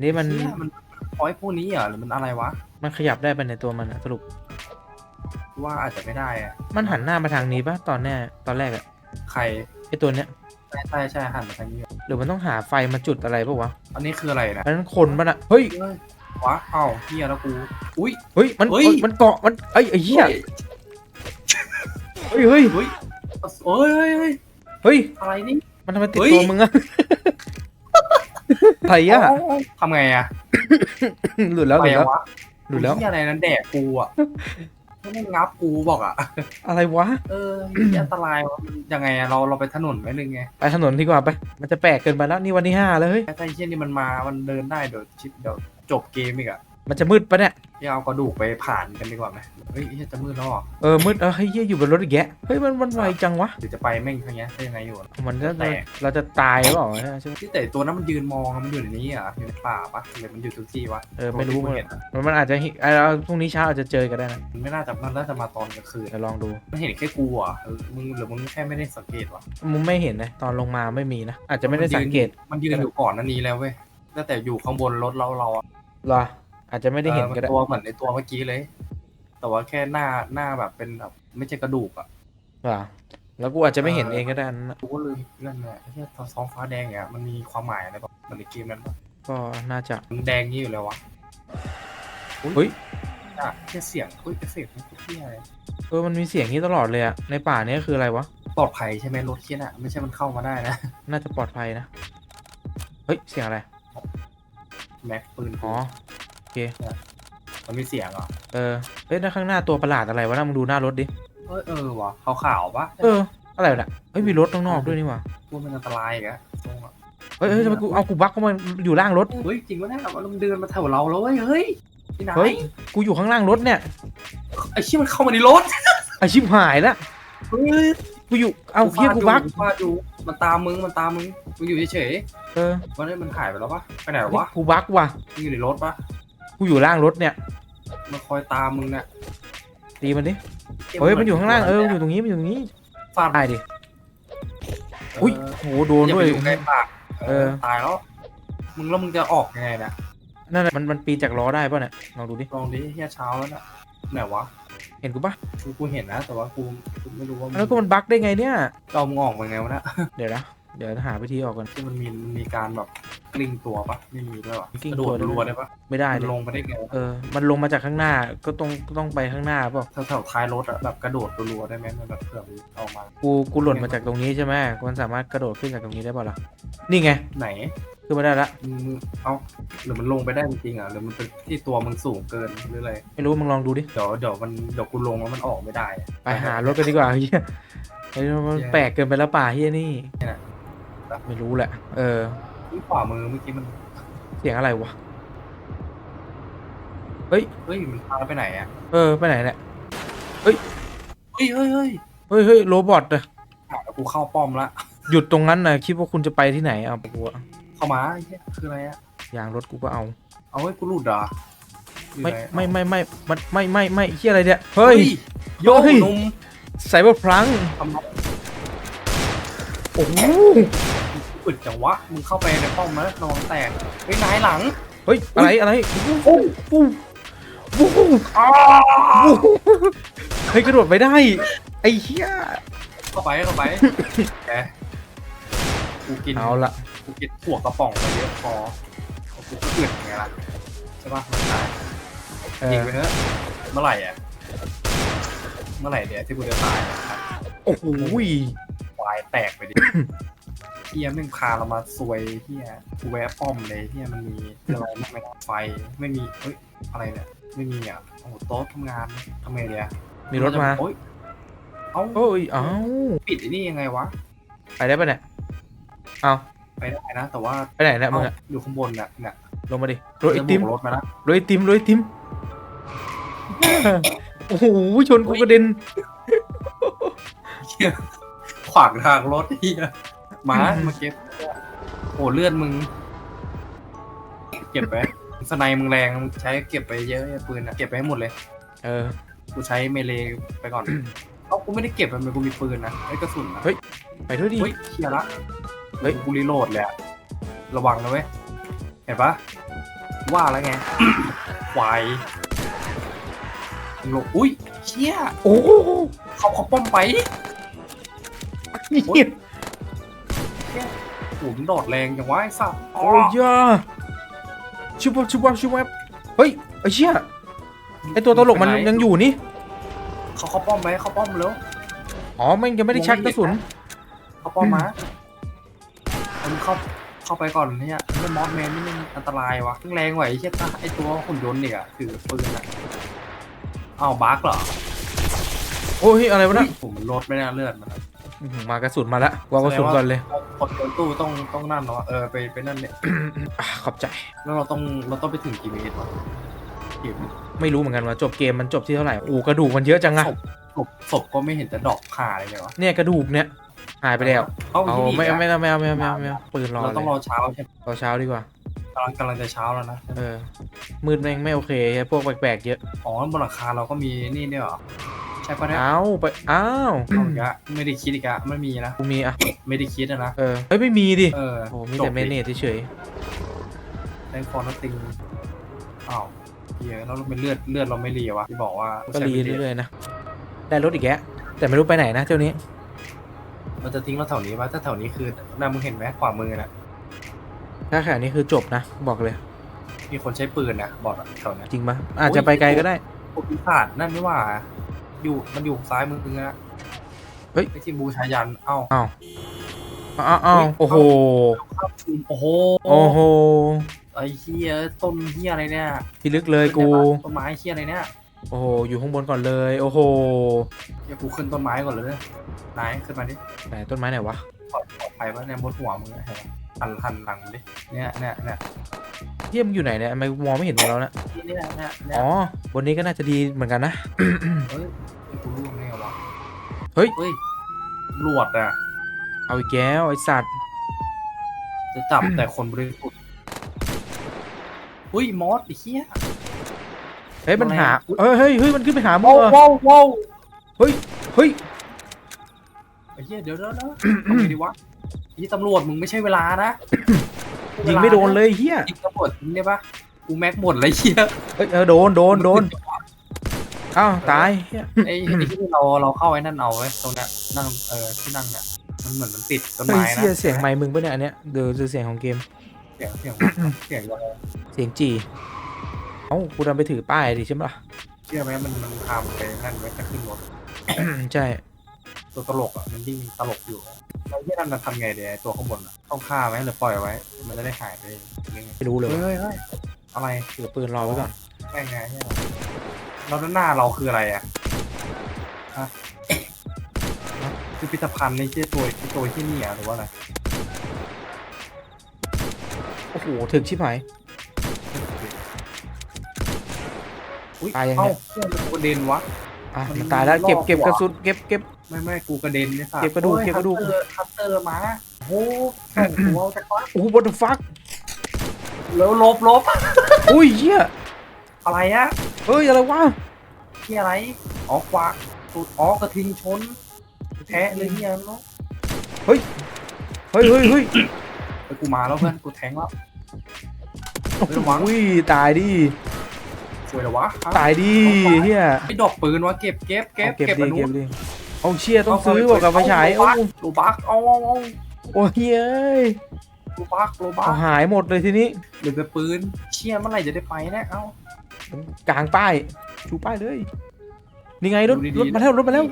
Speaker 1: นี่มัน
Speaker 3: เชี่ยมัน พอยพวกนี้เหรอหรือมันอะไรวะ
Speaker 1: มันขยับได้ไปในตัวมันอะสรุป
Speaker 3: ว่าอาจจะไม่ได้อะ
Speaker 1: มันหันหน้ามาทางนี้ปะตอนแน่ตอนแรกอะ
Speaker 3: ใคร
Speaker 1: ไอตัวเนี้ย
Speaker 3: ใช่ใช่ใช่หันมาทางนี้
Speaker 1: หรือมันต้องหาไฟมาจุดอะไรปะวะ
Speaker 3: อันนี้คืออะไรนะ
Speaker 1: อันนั้นคนปะน่ะเฮ้ย
Speaker 3: เฮ้ยวะเอ้าเฮียแล้วกูอุ้ย
Speaker 1: เฮ้ยมัน
Speaker 3: เฮ้ย
Speaker 1: มันเกาะมันไอ้ยไอ้เหี้ยเฮ้ยเฮ้ย
Speaker 3: เฮ้ยเฮ้ยเฮ้ยเฮ้ย
Speaker 1: เฮ้ย
Speaker 3: อะไรนี่
Speaker 1: มันทำไมติด
Speaker 3: เฮ้ย
Speaker 1: ตัวมึงอะ อะไรอะ
Speaker 3: เาเาทำไงอะ
Speaker 1: หลุดแล้วห
Speaker 3: ไป
Speaker 1: ลุดแล้ว
Speaker 3: วะ
Speaker 1: หลุดแล้ว
Speaker 3: เฮียอะไรนั้นแดกกูอะไม่ได้งับกูบอกอะ
Speaker 1: อะไรวะ
Speaker 3: เออเหี้ยอันตรายวะมันยังไงอะเราเราไปถนนไหมหรือไง
Speaker 1: ไปถนนดีกว่าไป มันจะแปลกเกินไปแล้วนี่วันที่ห้าแล้วเฮ้ย
Speaker 3: ถ้าไอ้เช่นนี้มันมา มันเดินได้เดี๋ยวชิปเดี๋ยวจบเกมอีกอะ
Speaker 1: มันจะมืดปะเนี่ย
Speaker 3: ที่เอากระดูกไปผ่านกันดีกว่าไหมเฮ้ยเหี้ยจะมืดแล้วเหรอ
Speaker 1: เออมืดเออเฮ้ยเหี้ยอยู่บนรถอีกแกเฮ้ยมันมันไวจังวะ
Speaker 3: หรือจะไปแม่งทางเงี้ยได้ยังไงอยู่อะ
Speaker 1: มันจะ
Speaker 3: แตก
Speaker 1: เราจะตายหรือเปล่าใช่ไหม
Speaker 3: ที่แต่ตัวนั้นมันยืนมองอะมันอยู่ในนี้เหรอะอยู่ในป่าปะหรือมันอยู่ทุกที่วะ
Speaker 1: เออไม่รู้
Speaker 3: ตัว
Speaker 1: มัน
Speaker 3: ที่กูเห็นอะ
Speaker 1: มันมันอาจจะเห็นเออพรุ่งนี้เช้าอาจจะเจอกันได้นะ
Speaker 3: มันไม่น่าจะมันน่าจะมาตอนกลางคืน
Speaker 1: เดี๋ยวลองดู
Speaker 3: มันเห็นแค่กูอะเออมึงหรือมึงแค่ไม่ได้สังเกตวะ
Speaker 1: มึงไม่เห็นนะ ตอนลงมาไม่มีนะ อาจจะไม่ได้สังเกต
Speaker 3: มันยืนอยู่ก่อนหนั้นนี้แล้วเว้ยตั้งแต่อยู่ข้างบนรถเราเราอะ
Speaker 1: หรอ อาจจะไม่ได้เห็น
Speaker 3: ออ
Speaker 1: ก็ได้
Speaker 3: ตัวเหมือนในตัวเมื่อกี้เลย แต่ว่าแค่หน้าหน้าแบบเป็นแบบไม่ใช่กระดูกอะ
Speaker 1: หรอแล้วกูอาจจะไม่เห็นเองก็ได้นะ
Speaker 3: กูก็เลยนั่นแหละไอ้เหี้ยท้องฟ้าแดงเนี่ยมันมีความหมายอะไรบ้างเหมือนในเกมนั้นปะ
Speaker 1: ก็น่าจะ
Speaker 3: มันแดงงี้อยู่แล้ววะ
Speaker 1: เฮ้ย
Speaker 3: อะแค่เสียงเฮ้ยเอฟเฟกต์มันเที่ยอะไร
Speaker 1: เออมันมีเสียงนี้ตลอดเลยอะในป่าเนี้ยคืออะไรวะ
Speaker 3: ปลอดภัยใช่ไหมรถเคียน่ะไม่ใช่มันเข้ามาได้นะ
Speaker 1: น่าจะปลอดภัยนะ เฮ้ย เสียงอะไร
Speaker 3: แม็กปืน
Speaker 1: อ๋อ
Speaker 3: มันมีเสียงเหรอะ
Speaker 1: เออเฮ้ยด้านข้างหน้าตัวประหลาดอะไรวะนะมึงดูหน้ารถดิ
Speaker 3: เออเออวะขาวๆปะ
Speaker 1: เออ อะไรวะเนี่ยเฮ้ย มีรถข้างนอกด้วยนี่หว่า
Speaker 3: พวกมันอันตรายอีกอะตรงอะ
Speaker 1: เฮ้ยเฮ้ยทำไมกูเอากูบักเข้ามาอยู่ล่างรถ
Speaker 3: เฮ้ยจริงวะเนี่ยมันเดินมาแถวเราแล้วเว้ยเฮ้ยที่ไหน
Speaker 1: เฮ้ย กูอยู่ข้างล่างรถเนี่ย
Speaker 3: ไอ้เชี่ยมันเข้ามาในรถ
Speaker 1: ไอาชิบหายละ
Speaker 3: เฮ้ย
Speaker 1: กูอยู่ เอาเฮียกูบัก
Speaker 3: ฟาดอยู่มันตามมึงมันตามมึงมึงอยู่เฉย
Speaker 1: เออ
Speaker 3: ๆวันนี้มันหายไปแล้วปะไปไหน
Speaker 1: เฮ้ยวะกูบักว่ะ
Speaker 3: มึงอยู่ในรถปะ
Speaker 1: กู อยู่ล่างรถเนี่ย
Speaker 3: มันคอยตามมึงเนี่ย
Speaker 1: ตีมันดิเฮ้ยมันอยู่ข้างล่างเออมันอยู่ตรงนี้มันอยู่ตรงนี้
Speaker 3: ฟาด
Speaker 1: ตายดิอุ้ยโหโดน
Speaker 3: อย่า
Speaker 1: ด้ว
Speaker 3: ไป
Speaker 1: ย
Speaker 3: อยู่ใกล้ปาก
Speaker 1: เออ
Speaker 3: ตายแล้วมึงแล้วมึงจะออกยังไงเนี่ย
Speaker 1: นั่นน่ะมันมันปีนจากล้อได้ป่ะเนี่ยลองดูดิ
Speaker 3: ลองดิเฮียเช้าแล้วนะไหนวะ
Speaker 1: เห็นกูปะ
Speaker 3: กูกูเห็นนะแต่ว่ากูกูไม่รู้ว่า
Speaker 1: แล้วก็มันบักได้ไงเนี่ย
Speaker 3: เรามึงออกมาไงวะเนะ
Speaker 1: เดี๋ยวนะ เดี๋ยวหาวิธีออกก่อน
Speaker 3: ที่มันมีมันมีการแบบกลิ้งตัวปะไม่มีด้วยวะ
Speaker 1: กลิ้ง
Speaker 3: กระโด
Speaker 1: ตัว
Speaker 3: ดรัวๆได้ปะ
Speaker 1: ไม่ได้
Speaker 3: มัน
Speaker 1: เลย
Speaker 3: ลงไปได้ไงวะ
Speaker 1: เออ มันลงมาจากข้างหน้าก็ต้องต้องไปข้างหน้าเปล่า
Speaker 3: แถวๆท้ายรถอะแบบกระโดดรัวๆได้ไหมมันแบบเผื่อมันออกมา
Speaker 1: กูกูหล่นมาจากตรงนี้ใช่ไหมมันสามารถกระโดดขึ้นจากตรงนี้ได้เปล่าล่ะนี่ไง
Speaker 3: ไหน
Speaker 1: ขึ้นมาได้ละ
Speaker 3: มึงเอาหรือมันลงไปได้จริงๆอะหรือมันเป็นที่ตัวมึงสูงเกินหรืออะไร
Speaker 1: ไม่รู้มึงลองดูดิ
Speaker 3: เดี๋ยวเดี๋ยวมันเดี๋ยวกูลงแล้วมันออกไม่ได้อะ
Speaker 1: ไปหารถกันดีกว่าเฮียไอ้ยมัน
Speaker 3: แย่
Speaker 1: แปลกเกินไปแล้วป่าเฮียนี่
Speaker 3: เนี่ย
Speaker 1: ไม่รู้แหละ เออ
Speaker 3: ที่ขวามือเมื่อกี้มัน
Speaker 1: เสียงอะไรวะ เฮ้ย
Speaker 3: เฮ้ยมันพาไปไหนอะ
Speaker 1: เออ ไปไหนเนี่ย
Speaker 3: เฮ้ยเฮ้ยเฮ้ย
Speaker 1: เฮ้ยเฮ้ยโรบอทอะ
Speaker 3: อะกูเข้าป้อมละ
Speaker 1: หยุดตรงนั้นนะคิดว่าคุณจะไปที่ไหนเอากูอะ
Speaker 3: เข้ามาไอ้เหี้ยคืออะไรอะ
Speaker 1: ยางรถกูก็เอา
Speaker 3: เอาไว้กูหลุดเหรอหรือ
Speaker 1: ไม่
Speaker 3: อะร
Speaker 1: ไม่ไม่ไม่มันไม่ไม่ไม่เฮียอะไรเนี่ย เฮ้ย
Speaker 3: โย
Speaker 1: เฮ้ย
Speaker 3: หนุ่ม
Speaker 1: ไซเบอร์พลัง
Speaker 3: ทำไม
Speaker 1: โอ้โห
Speaker 3: อึดจังวะ มึงเข้าไปในป้อมนะระวังแตกเฮ้ยนายหลัง
Speaker 1: เฮ้ย อะไร อะไร
Speaker 3: โอ้
Speaker 1: ฟูฟูฟู
Speaker 3: อ้า
Speaker 1: เฮ้ยกระโดดไปได้ ไอ้เหี้ย
Speaker 3: เข้าไปเข้าไปแกกูกิน
Speaker 1: เอาละ
Speaker 3: กูกินถั่วกระป๋องไปเยอะพอกูก็อึดไงล่ะใช่ปะมันตาย
Speaker 1: เอ
Speaker 3: ยิง
Speaker 1: อ
Speaker 3: ไปเถอะเมื่อไหร่อะ เมื่อไหร่เดี๋ยวที่กูจะตายนะครับ
Speaker 1: โอ้โห
Speaker 3: ควายแตกไปดิเฮียแม่งพาเรามาซวยเฮียกูแวะป้อมเลยเฮียมันมีอะไรบ้างไหมไฟไม่มีเฮ้ยอะไรเนี่ยไม่มีอะโอ้โหโต๊ะทำงานทำไงเดีย
Speaker 1: มีรถมา
Speaker 3: โอ้ยเอ้า
Speaker 1: โอ้ยเอ้า
Speaker 3: ปิดไอ้นี่ยังไงวะ
Speaker 1: ไปได้ปะเนี่ยเอา
Speaker 3: ไปได้นะแต่ว่า
Speaker 1: ไปไหนเนี่ยมึง
Speaker 3: เอ้า
Speaker 1: อะ
Speaker 3: อยู่ข้างบนน่ะเนี่ย
Speaker 1: ลงมาดิรถไอติม
Speaker 3: จะโบกรถมาแล้ว
Speaker 1: รถไอติมรถไอติมโอ้โหชนกูกระเด็น
Speaker 3: เหี้ยขวางทางรถเฮีย หมา
Speaker 1: อืม
Speaker 3: มาเก็บโอ้เลือดมึง เก็บไปสไนมึงแรงมึงใช้เก็บไปเยอะไอ้ปืนอะเก็บไปให้หมดเลย
Speaker 1: เออ
Speaker 3: กูใช้เมเลไปก่อนเอ้ากูไม่ได้เก็บมันกูมีปืนนะไอ้กระสุนนะ
Speaker 1: เฮ้ยไปด้วยดิ
Speaker 3: เฮ้ยเชียละ
Speaker 1: เฮ้ย
Speaker 3: กูรีโหลดเลยอะระวังนะเว้ยเห็นปะว่าแล้วไงควายมึงลงอุ้ยเชี่ย
Speaker 1: โอ้โห
Speaker 3: เขาเขาป้อมไป
Speaker 1: เหี้ย
Speaker 3: โอ้โหมันโดดแรงจังวะไอ้สัส
Speaker 1: โอ้ยยาชิบวับชิบวับชิบวับเฮ้ยไอ้เชี่ยไอตัวตลกมันยังอยู่นี่
Speaker 3: เขาเขาป้อมไหมเขาป้อมแล้ว
Speaker 1: อ๋อแม่งยังไม่ได้ชักกระสุน
Speaker 3: เขาป้อมมาเอามึงเข้าเข้าไปก่อนเนี่ยเรื่องมอสแมนนี่มันอันตรายวะแรงไหวะไอ้เชี่ยตาไอตัวหุ่นยนต์เนี่ยถือปืนอะอ้าวบั๊กเหรอ
Speaker 1: โอ้ยอะไรวะ
Speaker 3: เฮ้
Speaker 1: น่ะ
Speaker 3: ยผมลดไม่ได้เลือดมัน อะ
Speaker 1: อื้อหือมากระสุนมาละวางกระสุนก่อนเลย
Speaker 3: คนเดินตู้ต้องต้องนั่นเนาะเออไปไปนั่นเนี่ย
Speaker 1: อะขอบใจ
Speaker 3: แล้วเราต้องเราต้องไปถึงกี่เมตรวะกี่เมตร
Speaker 1: ไม่รู้เหมือนกันว่าจบเกมมันจบที่เท่าไหร่โอ้กระดูกมันเยอะจังอะ
Speaker 3: ศพศพก็ไม่เห็นจะดอกขาเลยเลยวะ
Speaker 1: เนี่ยกระดูกเนี่ยหายไปแล้ว
Speaker 3: เอา
Speaker 1: เอา
Speaker 3: ที่นี่
Speaker 1: ไม่
Speaker 3: อะ
Speaker 1: ไม่เอาไม่เอาไม่เอาไม่เอาไม่เอาปืนรอ
Speaker 3: เรา
Speaker 1: เล
Speaker 3: ต้อง
Speaker 1: ย
Speaker 3: รอเช้าใช่ไหม
Speaker 1: รอเช้าดีกว่า
Speaker 3: กำลังกำลังจะเช้าแล้วนะ
Speaker 1: เออมืดแม่งไม่โอเคพวกแปลกๆเยอะ
Speaker 3: อ๋อบนหลังคาเราก็มีนี่เนี่ยเหรอ ใช่ปะเนี่ย
Speaker 1: อ้าวไปอ้าว
Speaker 3: เอาอีกอะไม่ได้คิดอีกอะไม่มีนะ
Speaker 1: กูมีอะ
Speaker 3: ไม่ได้คิดอะนะ
Speaker 1: เออเฮ้ยไม่มีดิ
Speaker 3: เออ
Speaker 1: โอ้มีแต่เมเนตเฉย
Speaker 3: ได้ฟอนต์ติงอ้าวเฮียแล้วเราเป็นเลือดเลือดเราไม่รีวะที่บอกว่า
Speaker 1: ๆก็รีเรื่อยๆนะได้รถอีกแกะแต่ไม่รู้ไปไหนนะเจ้านี้
Speaker 3: มันจะทิ้งเราแถวนี้วะถ้าแถวนี้คือน่ามึงเห็นไหมขวามือน่ะ
Speaker 1: ถ้าแค่นี้คือจบนะบอกเลย
Speaker 3: มีคนใช้ปืนนะบอกอะแถวเนี้ย
Speaker 1: จริงปะอาจจะไปไกลก็ได้
Speaker 3: โอ้ปีศาจนั่นไม่ว่า อยู่มันอยู่ซ้ายมือมึงนะ
Speaker 1: เฮ้ย
Speaker 3: ไอ้ที่บูชายัน เอ้า
Speaker 1: อ้าวอ้าวอ้าวโอ้โห
Speaker 3: โอ้โห
Speaker 1: โอ้โห
Speaker 3: ไอ้เฮียต้นเฮียอะไรเนี่ย
Speaker 1: พิลึกเลยกู
Speaker 3: ต้นไม้เฮียอะไรเนี่ย
Speaker 1: กโอ้โห อยู่ข้างบนก่อนเลย โอ้โห
Speaker 3: เดี๋ยวกูขึ้นต้นไม้ก่อนเลยเนี่ยนายขึ้นมาดิ
Speaker 1: ไหนต้นไม้ไหนวะ
Speaker 3: ปลอดภัยปะเนี่ยบนหัวมึงเนี่ยเห็นปะหันหันหลังดิเนี่ยเนี่ยเนี่ย
Speaker 1: เทียมงอยู่ไหนเนี่ยทำไมมองไม่เห็นมึงแล้วนะ
Speaker 3: เนี่ยเนี่ยเนี่ย
Speaker 1: อ๋อ บนนี้ก็น่าจะดีเหมือนกันนะ
Speaker 3: เฮ้ยกูรู้ไงวะ
Speaker 1: เฮ้ย
Speaker 3: เฮ้ยตำรวจอะ
Speaker 1: เอาอีกแล้วไอสัตว์
Speaker 3: จะจับแต่คนบริสุทธิ์อุ้ยมอสไอ้เหี้ย
Speaker 1: เฮ้ยมันหาเฮ้ยเฮ้ยเฮ้ยมันขึ้นไปหามึ
Speaker 3: ว้างว
Speaker 1: เหรอ
Speaker 3: ว้าวว้าว
Speaker 1: เฮ้ยเฮ้ย
Speaker 3: ไอ้เหี้ยเดี๋ยวเดี๋ยวเดี๋ยวทำไงดีวะนี่ตำรวจมึงไม่ใช่เวลานะ
Speaker 1: ยิงไม่โดนเลยเฮีย
Speaker 3: ยิงตำรวจยิงได้ปะกูแม็กหมดเลยเหี้ย
Speaker 1: เฮ้ยเออโดนโดนโดนอ้าวตายเหี้ย
Speaker 3: ไอ้ไอ้ที่เราเราเข้าไอ้นั่นเอาไว้ตรงเนี้ยนั่งเออที่นั่งเนี่ยมันเหมือนมันติดต้น
Speaker 1: เฮ้ย
Speaker 3: ไม้นะ
Speaker 1: เสียเสียงไมค์มึงปะเนี่ยอันเนี้ยเดี๋ยวคือเสียงของเกม
Speaker 3: เสียงเสียงเสียงอะไร
Speaker 1: เสียงจีเอ้ากูดันไปถือป้ายดิใช่ไหมล่ะ
Speaker 3: เชื่อไหมมันมันทำไปนั่นไว้จะขึ้นรถ
Speaker 1: ใช่
Speaker 3: ตัวตลกอะมันยิ่งตลกอยู่แล้วที่นั่นมันทำไงเดี๋ยวไอ้ตัวข้างบนอะต้องฆ่าไหมหรือปล่อยไว้ มันจะได้หายไปเอง
Speaker 1: ไม่รู้เลย
Speaker 3: เฮ้ย
Speaker 1: ว่ะ
Speaker 3: เฮ้ยเฮ้ยอะไร
Speaker 1: ถือปืนรอไว้ก่อน
Speaker 3: แม่งไงเนี่ยแล้วด้านหน้าเราคืออะไรอะฮะพิพิธภัณฑ์ในที่ตัวที่ตัวที่นี่อะหรือว่าอะไร
Speaker 1: โอ้โหถึกชิบหาย
Speaker 3: อุ้ย
Speaker 1: ตายยังไง
Speaker 3: เอ้าเพื่อนมันกระเด็นวะ
Speaker 1: อะ
Speaker 3: มัน
Speaker 1: มันตายแล้วเก็บเก็บ
Speaker 3: รอบ
Speaker 1: ก
Speaker 3: หัว
Speaker 1: ระสุนเก็บเก็บ
Speaker 3: ไม่ไม่กูกระเด็นเนี่ยสัตว์
Speaker 1: เก็บกระดูก
Speaker 3: โอ้ย
Speaker 1: เก็บกระดูก
Speaker 3: คัตเตอร์คัตเตอร์มาโอ้โหแข่งหัวจะคว้า
Speaker 1: โอ้โห what the fuck
Speaker 3: แล้วลบลบ
Speaker 1: อุ้ยเหี้ย
Speaker 3: อะไรอะ
Speaker 1: เฮ้ย อะไรวะ
Speaker 3: ที่อะไรอ๋อควากตูดอ๋อกระทิงชนแทะเลยเนี่ยเนาะ
Speaker 1: เฮ้ยเฮ้ยเฮ้ย
Speaker 3: ไปกูมาแล้วเพื่อนกูแทงแล้วระวัง
Speaker 1: อุ้ย ตายดิ
Speaker 3: ช่วยเหรอวะ
Speaker 1: ตายดิเฮีย
Speaker 3: ไอ้ดอกปืนวะเก็บเก็บเก็บ
Speaker 1: เอาเก็บ
Speaker 3: เก็บ
Speaker 1: ดิ
Speaker 3: อันนู้
Speaker 1: เก็บ
Speaker 3: น
Speaker 1: ดิ เอาเชียต้องซื้อบอกกับไฟฉายโอ้
Speaker 3: โลบักเอาเอาเอา
Speaker 1: โอ้เฮ้ย
Speaker 3: โลบักโลบั
Speaker 1: เอา
Speaker 3: ก
Speaker 1: หายหมดเลยทีนี้
Speaker 3: เหลือแต่ปืนเชี่ยเมื่อไหร่จะได้ไปเนี่ยเอ้าก
Speaker 1: ลางป้ายชูป้ายเลยนี่ไงรถ
Speaker 3: ดูดีๆ
Speaker 1: รถมาแล้วรถมาแล้ว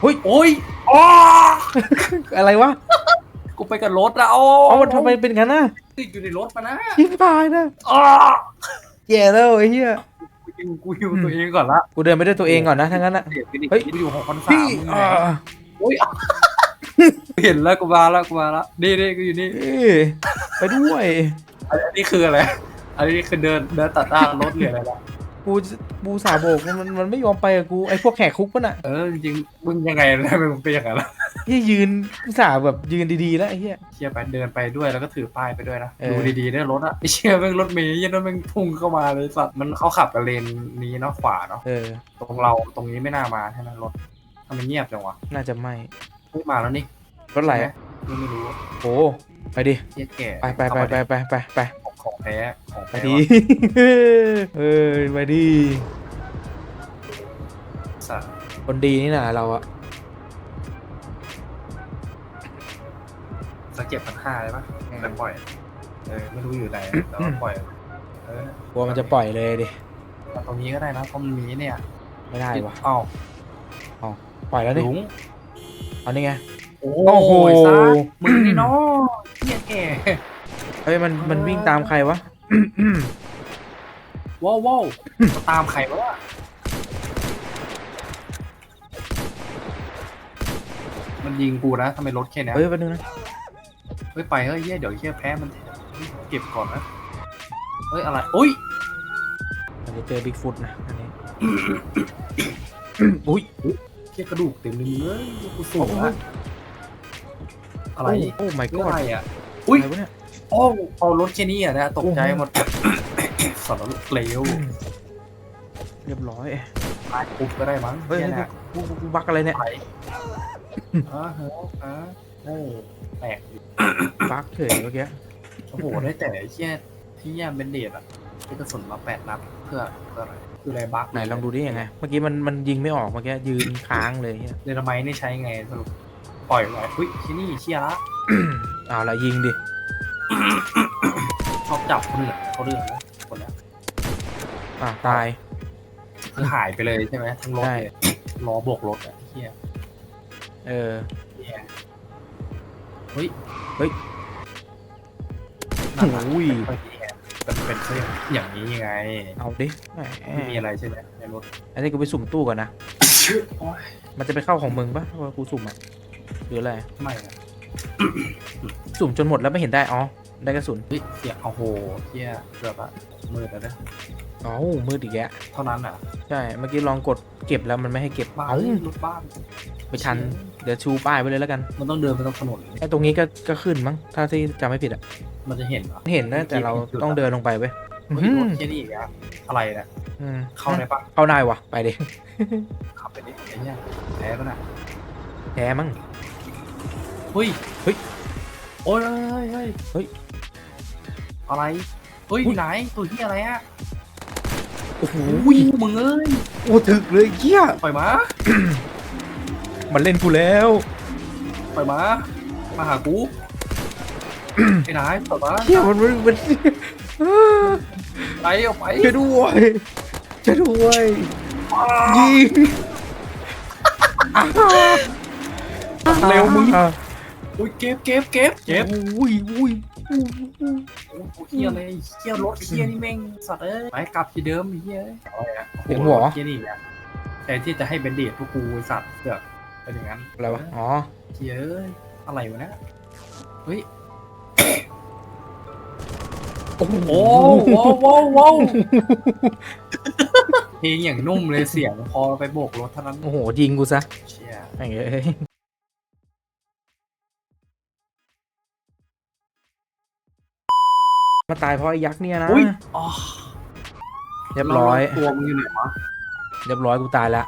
Speaker 3: โอ้ยอ๋อ
Speaker 1: อะไรวะ
Speaker 3: กูไปกับรถแล้ว
Speaker 1: เอ๋อทำไมเป็นงั้นน่ะ
Speaker 3: ติดอยู่ในรถมานะ
Speaker 1: ยิงตายนะ
Speaker 3: อ๋อ
Speaker 1: แย่แล้วไอ้เหี้ย
Speaker 3: กูยิงกูยิงตัวเองก่อนละ
Speaker 1: กูเดินไปด้วยตัวเองก่อนนะทั้างนั้นนะ
Speaker 3: เดี๋ยวไปดิ
Speaker 1: เฮ้ย
Speaker 3: กูอยู่หกพันสา
Speaker 1: พี่
Speaker 3: ม
Speaker 1: อ่า
Speaker 3: โอ้ยอะเห็นแล้วกูมาแล้วกูมาแล้วนี่นี่กูอยู่นี่
Speaker 1: เอ้ยไปด้วย
Speaker 3: อันนี้คืออะไร อันนี้คือเดินเดินตัดหน้ารถหรืออะไรล่ะ
Speaker 1: กูกูสาโบกมันมันไม่ยอมไปกับกูไอ้พวกแขกคุกปะน่ะ
Speaker 3: เออจริงๆมึงยังไงนะมึงเป็นอย่างนั้นล่ะ
Speaker 1: ที่ยืนกูสาแบบยืนดีๆแล้วไอ้เหี้ย
Speaker 3: เชี่ยไปเดินไปด้วยแล้วก็ถือป้ายไปด้วยนะ
Speaker 1: เออ
Speaker 3: ดูดีๆได้รถอะไอเชี่ยแม่งรถเมย์ยันแม่งพุ่งเข้ามาเลยสัตว์มันเขาขับกับเลนนี้เนาะขวาเนาะ
Speaker 1: เออ
Speaker 3: ตรงเราตรงนี้ไม่น่ามาใช่ไหมรถทำไมเงียบจังวะ
Speaker 1: น่าจะไม่
Speaker 3: เฮ้ยมาแล้วนี่
Speaker 1: รถอะไร
Speaker 3: ใช่
Speaker 1: อะ
Speaker 3: หไม่รู้
Speaker 1: โอ้ไปดิ
Speaker 3: เชี่ยแก่
Speaker 1: ไปไปไปไปไปไปไป
Speaker 3: ของของแท้ของ
Speaker 1: ไป
Speaker 3: แท้
Speaker 1: ดีเออไปดี
Speaker 3: สัตว์
Speaker 1: คนดีนี่นะเราอะ
Speaker 3: สักเก็บพันห้าได้ปะแล้วปล่อย เออไม่รู้อยู่ไหนแต่ว่าปล่อย เออก
Speaker 1: ลัวมันจะปล่อยเลยดิ
Speaker 3: มาตรงนี้ก็ได้นะเพราะมันมีเนี่ย
Speaker 1: ไม่ได้วะ
Speaker 3: เอ้า
Speaker 1: ปล่อยแล้วนี่
Speaker 3: ลุง
Speaker 1: เอานี่ไง
Speaker 3: โอ้
Speaker 1: โอ้โห
Speaker 3: ซะมึงนี่เนาะเหี้ยแก่
Speaker 1: เฮ้ยมันมันวิ่งตามใครวะ
Speaker 3: ว้าวว้าวมาตามใครวะวะมันยิงกูนะทำไมรถแค่เนี้ย
Speaker 1: เฮ้ยแป๊บนึงนะ
Speaker 3: เฮ้ยไปเฮ้ยเหี้ยเดี๋ยวเหี้ยแพ้มันเก็บก่อนนะเฮ้ยอะไรอุ้ย
Speaker 1: มันจะเจอบิ๊กฟุตนะอันนี้อุ้ย
Speaker 3: เหี้ยกระดูกเต็มเลยมึงเอ้ยกูสู
Speaker 1: โอ้
Speaker 3: ง
Speaker 1: โห
Speaker 3: อะอะไร
Speaker 1: โอ้ my
Speaker 3: เรื่อง
Speaker 1: god
Speaker 3: อะไรอะอุ้ย
Speaker 1: อะไรวะเนี่ย
Speaker 3: โอ้เอารถแค่นี้อะนะตกใจหมดสารลุกเลว
Speaker 1: เรียบร้อย
Speaker 3: ตายปุ๊บก็ได้มั้ง
Speaker 1: เฮ้ย
Speaker 3: นี่
Speaker 1: เฮ้ย
Speaker 3: นะ
Speaker 1: กูกูกูบักอะไรเนี่ย
Speaker 3: ไปอ่าฮะอ่าโอ้แตกอยู่
Speaker 1: บักเฉยเมื่อกี้
Speaker 3: โอ้โหได้แต่ไอ้เชี่ยที่ย่ามเป็นเดดอะที่กระสุนมาแปดนัดเพื่อเพื่ออะไรคืออะไรบั๊ก
Speaker 1: ไหนลองดูดิยังไง เมื่อกี้มันมันยิงไม่ออกเมื่อกี้ยืนค้างเลยเหี้ย
Speaker 3: เดนไมต์นี่ใช้ไงสรุปปล่อยไว้อุ้ยที่นี่เชี่ยละ
Speaker 1: เอาละยิงดิ
Speaker 3: ชอบจับคนอื่นเขาเรื่องนะคนเนี้ย
Speaker 1: อะตาย
Speaker 3: คือหายไปเลยใช่ไหมทั้งรถ
Speaker 1: ใช่
Speaker 3: เลยล้อโบกรถอะเฮีย
Speaker 1: เออ
Speaker 3: เฮียเฮ้ย
Speaker 1: เฮ้ย
Speaker 3: นั่นน่ะ
Speaker 1: โอ้ย
Speaker 3: ไปที่แฮะแต่มันเป็นเครื่องอย่างนี้ไง
Speaker 1: เอาดิแหม
Speaker 3: ไม่มีอะไรใช่ไหมในรถ
Speaker 1: อันนี้กูไปสุ่มตู้ก่อนนะ
Speaker 3: โอ้ย
Speaker 1: มันจะไปเข้าของมึงปะว่ากูสุ่มอะหรืออะไร
Speaker 3: ไม่อะ
Speaker 1: สุ่มจนหมดแล้วไม่เห็นได้ อ๋อ ได้กระสุน
Speaker 3: เฮ้ยเสียโอ้โหเฮียเกือบอะมืดแล้วนะ
Speaker 1: เอ้ามืดอีกแกะ
Speaker 3: เท่านั้นอะ
Speaker 1: ใช่เมื่อกี้ลองกดเก็บแล้วมันไม่ให้เก็บ
Speaker 3: บ้าน
Speaker 1: เอ้า
Speaker 3: รถบ้าน
Speaker 1: ไปชันเดี๋ยวชูป้ายไว้เลยแล้วกัน
Speaker 3: มันต้องเดินไปตรงถนน
Speaker 1: ไอ้ตรงนี้ก็ก็ขึ้นมั้งถ้าที่จำไม่ผิดอะ
Speaker 3: มันจะเห็นเหรอ
Speaker 1: เห็นนะแต่เราต้องเดินลงไปเว้ย
Speaker 3: เฮ้ย
Speaker 1: อื้อ
Speaker 3: รถ
Speaker 1: หือ
Speaker 3: เฮียนี่อีกอะอะไรเนี่ย
Speaker 1: อืม
Speaker 3: เข้าได้ปะ
Speaker 1: เข้าได้วะไปดิ
Speaker 3: ขับไปดิไอ้เนี่ยแพ้ปะน่ะ
Speaker 1: แพ้มั้ง
Speaker 3: เฮ้ย
Speaker 1: เฮ้ย
Speaker 3: โอ้ยเฮ้ยเฮ้ย
Speaker 1: เฮ้ย
Speaker 3: อะไรเฮ้ย
Speaker 1: อุ๊ย
Speaker 3: ไหนตัวเฮียอะไรอะ
Speaker 1: โอ้โห
Speaker 3: มึงเอ้ย
Speaker 1: โอ้ถึกเลยเหี้ย
Speaker 3: ปล่อยมา
Speaker 1: มันเล่นกูแล้ว
Speaker 3: ปล่อยมา มาหากูไอ้นายปล่อยมา
Speaker 1: เหี้ยมันมันมัน
Speaker 3: ไปเอาไป
Speaker 1: ช่วยด้วยช่วยด้วยยิง
Speaker 3: เร็วมึง
Speaker 1: อะ
Speaker 3: อุ้ยเก็บเก็บเก็บเก็บ
Speaker 1: อุ้ยอุ้ย
Speaker 3: โอ้โหเฮียเลยเฮียรถเฮียนี่แม่งสัตว์เอ้ยไปกลับที่เดิมไอ้เฮียอะไรอะ
Speaker 1: เสียงหัว
Speaker 3: เฮียนี่อะแต่ที่จะให้เบนเดตพวกกูไอ้สัตว์เสือกเป็นอย่างนั้น
Speaker 1: อะไรวะอ๋อ
Speaker 3: เฮียเอ้ยอะไรวะเนี่ยเฮ้ย
Speaker 1: โอ้โห
Speaker 3: โอ้โว้วโว้วโว้วเพลงอย่างนุ่มเลยเสียงพอไปโบกรถเท่านั้น
Speaker 1: โอ้โหยิงกูซะ
Speaker 3: เชี่ย
Speaker 1: ไอ้เอ้ย มาตายเพราะไอ้ยักษ์เนี่ยนะ
Speaker 3: อุ้ยอ๋อ
Speaker 1: เรียบร้อย
Speaker 3: แล้วตัวมึงอยู่ไหนวะ
Speaker 1: เรียบร้อยกูตายละ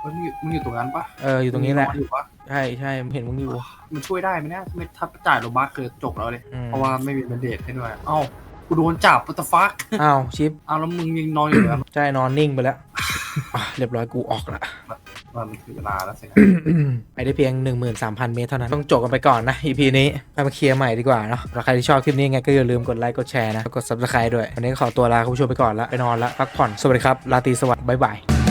Speaker 3: เฮ้ยมึงอยู่มึงอยู่ตรงนั้นปะ
Speaker 1: เอออยู่ตรงนี้แหละ
Speaker 3: มึอยู่ปะ
Speaker 1: ใช่ใช่เห็นมึงอยู่
Speaker 3: มันช่วยได้ไหมเนี่ยไม่ถ้าจ่ายโลบัคคือจบแล้วเลย
Speaker 1: อืม
Speaker 3: เพราะว่าไม่มีเบนเดตให้ด้วย เอ้า กูโดนจับปัตฟัก
Speaker 1: อ้าวชิป
Speaker 3: อ้าวแล้วมึงยังนอนอยู่เลย
Speaker 1: ใช่นอนนิ่งไปแล้วอะเรียบร้อยกูออกละ
Speaker 3: มันถึงเวลาแล้วสินะ
Speaker 1: ไปได้เพียง 13,000 เมตรเท่านั้น ต้องจบกันไปก่อนนะ EP นี้ไปมาเคลียร์ใหม่ดีกว่าเนาะแล้วใครที่ชอบคลิปนี้ไงก็อย่าลืมกดไลค์ กดแชร์นะ กด subscribe ด้วย วันนี้ก็ขอตัวลาคุณผู้ชมไปก่อนละ ไปนอนละ พักผ่อน สวัสดีครับ ราตรีสวัสดิ์ บ๊ายบาย